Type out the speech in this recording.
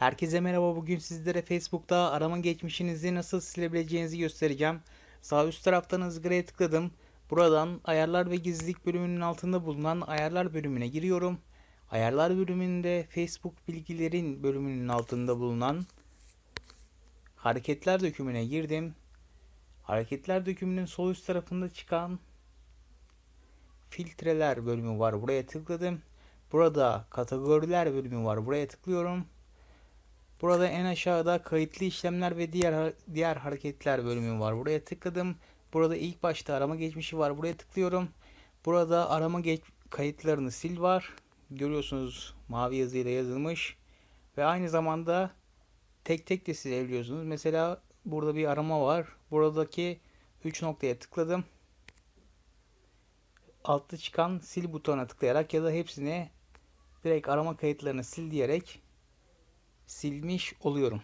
Herkese merhaba. Bugün sizlere Facebook'ta arama geçmişinizi nasıl silebileceğinizi göstereceğim. Sağ üst taraftan ızgaraya tıkladım. Buradan ayarlar ve gizlilik bölümünün altında bulunan ayarlar bölümüne giriyorum. Ayarlar bölümünde Facebook bilgilerin bölümünün altında bulunan hareketler dökümüne girdim. Hareketler dökümünün sol üst tarafında çıkan filtreler bölümü var. Buraya tıkladım. Burada kategoriler bölümü var. Buraya tıklıyorum. Burada en aşağıda kayıtlı işlemler ve diğer diğer hareketler bölümü var. Buraya tıkladım. Burada ilk başta arama geçmişi var. Buraya tıklıyorum. Burada arama geç kayıtlarını sil var. Görüyorsunuz mavi yazıyla yazılmış. Ve aynı zamanda tek tek de silebiliyorsunuz. Mesela burada bir arama var. Buradaki 3 noktaya tıkladım. Altta çıkan sil butonuna tıklayarak ya da hepsini direkt arama kayıtlarını sil diyerek silmiş oluyorum.